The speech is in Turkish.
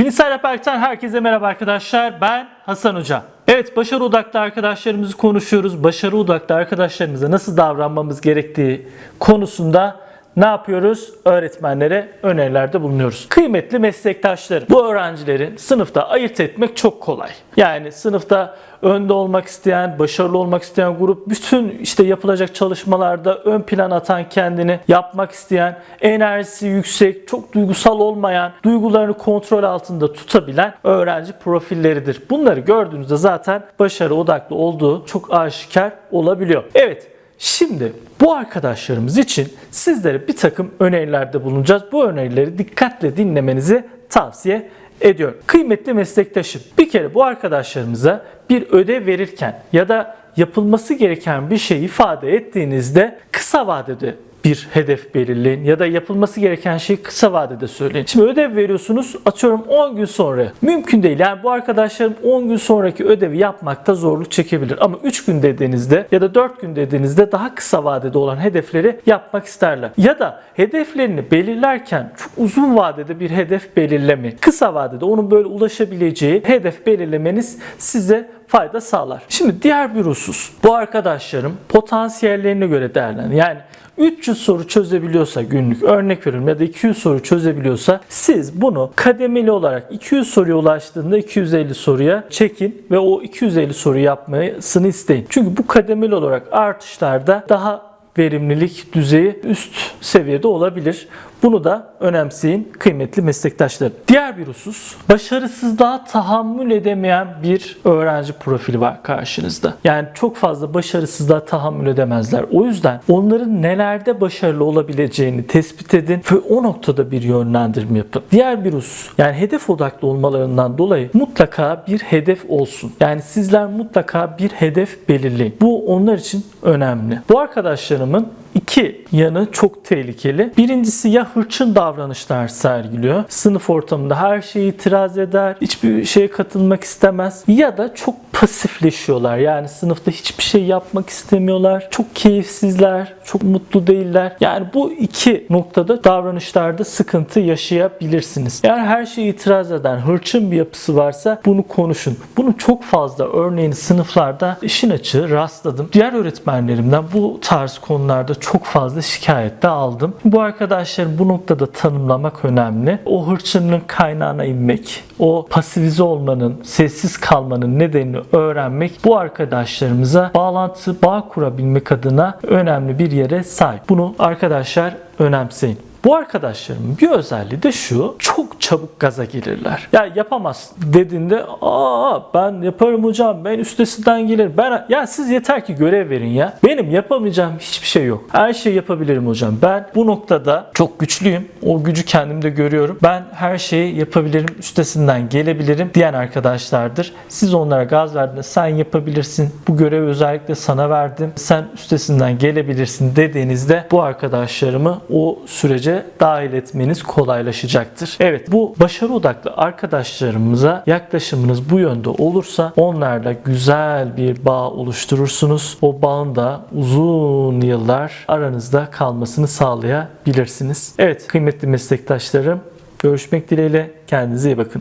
Bilgisayar Yaparken herkese merhaba arkadaşlar. Ben Hasan Hoca. Evet başarı odaklı arkadaşlarımızı konuşuyoruz. Başarı odaklı arkadaşlarımıza nasıl davranmamız gerektiği konusunda ne yapıyoruz? Öğretmenlere önerilerde bulunuyoruz. Kıymetli meslektaşlarım, bu öğrencileri sınıfta ayırt etmek çok kolay. Yani sınıfta önde olmak isteyen, başarılı olmak isteyen grup bütün işte yapılacak çalışmalarda ön plan atan kendini yapmak isteyen, enerjisi yüksek, çok duygusal olmayan, duygularını kontrol altında tutabilen öğrenci profilleridir. Bunları gördüğünüzde zaten başarı odaklı olduğu çok aşikar olabiliyor. Evet, Şimdi bu arkadaşlarımız için sizlere bir takım önerilerde bulunacağız. Bu önerileri dikkatle dinlemenizi tavsiye ediyorum. Kıymetli meslektaşım, bir kere bu arkadaşlarımıza bir ödev verirken ya da yapılması gereken bir şey ifade ettiğinizde kısa vadede bir hedef belirleyin ya da yapılması gereken şeyi kısa vadede söyleyin. Şimdi ödev veriyorsunuz atıyorum 10 gün sonra. Mümkün değil. Yani bu arkadaşlarım 10 gün sonraki ödevi yapmakta zorluk çekebilir. Ama 3 gün dediğinizde ya da 4 gün dediğinizde daha kısa vadede olan hedefleri yapmak isterler. Ya da hedeflerini belirlerken çok uzun vadede bir hedef belirlemeyin. Kısa vadede onun böyle ulaşabileceği hedef belirlemeniz size fayda sağlar. Şimdi diğer bir husus. Bu arkadaşlarım potansiyellerine göre değerlendir. Yani 300 soru çözebiliyorsa günlük örnek veriyorum ya da 200 soru çözebiliyorsa siz bunu kademeli olarak 200 soruya ulaştığında 250 soruya çekin ve o 250 soru yapmasını isteyin. Çünkü bu kademeli olarak artışlarda daha verimlilik düzeyi üst seviyede olabilir. Bunu da önemseyin kıymetli meslektaşlarım. Diğer bir husus, başarısızlığa tahammül edemeyen bir öğrenci profili var karşınızda. Yani çok fazla başarısızlığa tahammül edemezler. O yüzden onların nelerde başarılı olabileceğini tespit edin ve o noktada bir yönlendirme yapın. Diğer bir husus, yani hedef odaklı olmalarından dolayı mutlaka bir hedef olsun. Yani sizler mutlaka bir hedef belirleyin. Bu onlar için önemli. Bu arkadaşlarımın iki yanı çok tehlikeli. Birincisi ya hırçın davranışlar sergiliyor. Sınıf ortamında her şeye itiraz eder, hiçbir şeye katılmak istemez ya da çok pasifleşiyorlar. Yani sınıfta hiçbir şey yapmak istemiyorlar. Çok keyifsizler, çok mutlu değiller. Yani bu iki noktada davranışlarda sıkıntı yaşayabilirsiniz. Eğer her şeye itiraz eden hırçın bir yapısı varsa bunu konuşun. Bunu çok fazla örneğin sınıflarda işin açığı rastladım. Diğer öğretmenlerimden bu tarz konularda çok fazla şikayette aldım. Bu arkadaşların bu noktada tanımlamak önemli. O hırçınlığın kaynağına inmek, o pasivize olmanın, sessiz kalmanın nedenini öğrenmek bu arkadaşlarımıza bağlantı, bağ kurabilmek adına önemli bir yere sahip. Bunu arkadaşlar önemseyin. Bu arkadaşlarımın bir özelliği de şu. Çok çabuk gaza gelirler. Ya yapamaz dediğinde aa ben yaparım hocam ben üstesinden gelir. Ben ya siz yeter ki görev verin ya. Benim yapamayacağım hiçbir şey yok. Her şeyi yapabilirim hocam. Ben bu noktada çok güçlüyüm. O gücü kendimde görüyorum. Ben her şeyi yapabilirim. Üstesinden gelebilirim diyen arkadaşlardır. Siz onlara gaz verdiğinde sen yapabilirsin. Bu görevi özellikle sana verdim. Sen üstesinden gelebilirsin dediğinizde bu arkadaşlarımı o sürece dahil etmeniz kolaylaşacaktır. Evet bu başarı odaklı arkadaşlarımıza yaklaşımınız bu yönde olursa onlarla güzel bir bağ oluşturursunuz. O bağın da uzun yıllar aranızda kalmasını sağlayabilirsiniz. Evet kıymetli meslektaşlarım görüşmek dileğiyle kendinize iyi bakın.